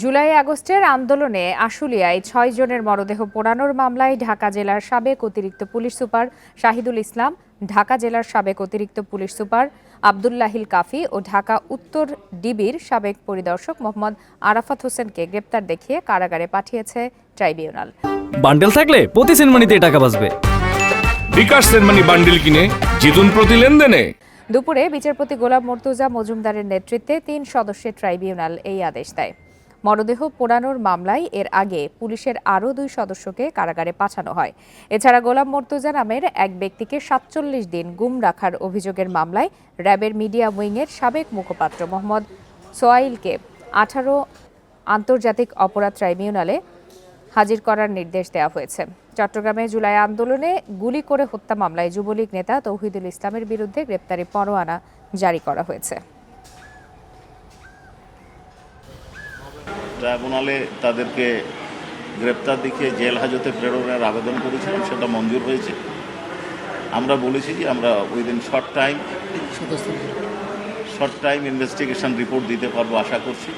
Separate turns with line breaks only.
জুলাই আগস্টের আন্দোলনে আশুলিয়ায় ছয় জনের মরদেহ পোড়ানোর মামলায় ঢাকা জেলার সাবেক অতিরিক্ত পুলিশ সুপার শাহিদুল ইসলাম ঢাকা জেলার সাবেক অতিরিক্ত পুলিশ সুপার আবদুল্লাহিল কাফি ও ঢাকা উত্তর ডিবির সাবেক পরিদর্শক মোহাম্মদ আরাফাত হোসেনকে গ্রেপ্তার দেখিয়ে কারাগারে পাঠিয়েছে ট্রাইব্যুনাল।
বান্ডেল থাকলে প্রতি সেনমানিতে টাকা বাঁচবে।
বিকাশ সেনমানি বান্ডিল কিনে জিতুন প্রতি লেনদেনে।
দুপুরে বিচারপতি গোলাম মর্তুজা মজুমদারের নেতৃত্বে তিন সদস্যের ট্রাইব্যুনাল এই আদেশ দেয়। মরদেহ পোড়ানোর মামলায় এর আগে পুলিশের আরও দুই সদস্যকে কারাগারে পাঠানো হয়। এছাড়া গোলাম মর্তুজা নামের এক ব্যক্তিকে সাতচল্লিশ দিন গুম রাখার অভিযোগের মামলায় র্যাবের মিডিয়া উইংয়ের সাবেক মুখপাত্র মোহাম্মদ সোয়াইলকে আঠারো আন্তর্জাতিক অপরাধ ট্রাইব্যুনালে হাজির করার নির্দেশ দেওয়া হয়েছে। চট্টগ্রামে জুলাই আন্দোলনে গুলি করে হত্যা মামলায় যুবলীগ নেতা তৌহিদুল ইসলামের বিরুদ্ধে গ্রেপ্তারি পরোয়ানা জারি করা হয়েছে।
ট্রাইব্যুনালে তাদেরকে গ্রেপ্তার দেখিয়ে জেল হাজতে প্রেরণের আবেদন করেছিলাম সেটা মঞ্জুর হয়েছে। আমরা বলেছি যে আমরা within short time short time investigation report দিতে পারব আশা করছি।